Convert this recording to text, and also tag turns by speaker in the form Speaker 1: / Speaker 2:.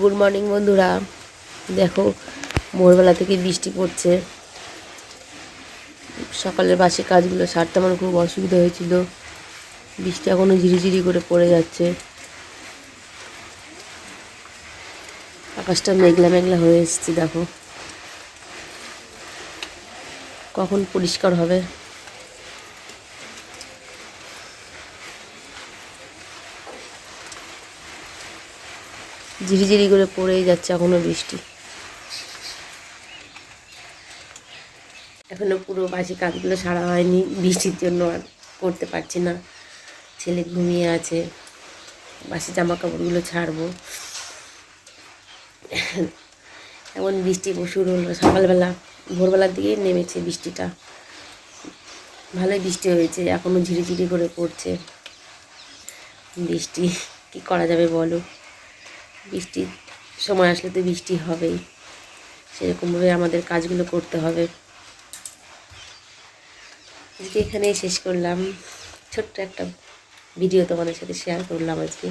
Speaker 1: Good morning বন্ধুরা। দেখো, ভোরবেলা থেকে বৃষ্টি পড়ছে। সকালের বাসি কাজগুলো সারতে আমার খুব অসুবিধা হয়েছিল। বৃষ্টি এখনও ঝিরিঝিরি করে পড়ে যাচ্ছে। আকাশটা মেঘলা মেঘলা হয়ে এসেছে, দেখো। কখন পরিষ্কার হবে? ঝিরিঝিরি করে পড়েই যাচ্ছে এখনও বৃষ্টি। এখনও পুরো বাসি কাজগুলো সারা হয়নি, বৃষ্টির জন্য আর করতে পারছি না। ছেলে ঘুমিয়ে আছে, বাসি জামা কাপড়গুলো ছাড়বো। এমন বৃষ্টি শুরু হলো, সকালবেলা, ভোরবেলার দিকেই নেমেছে বৃষ্টিটা। ভালোই বৃষ্টি হয়েছে এখনও ঝিরিঝিরি করে পড়ছে। বৃষ্টি, কি করা যাবে বলো? বৃষ্টির সময় আসলে তো বৃষ্টি হবেই। সেরকমভাবে আমাদের কাজগুলো করতে হবে। আজকে এখানেই শেষ করলাম। ছোট্ট একটা ভিডিও তোমাদের সাথে শেয়ার করলাম আজকে।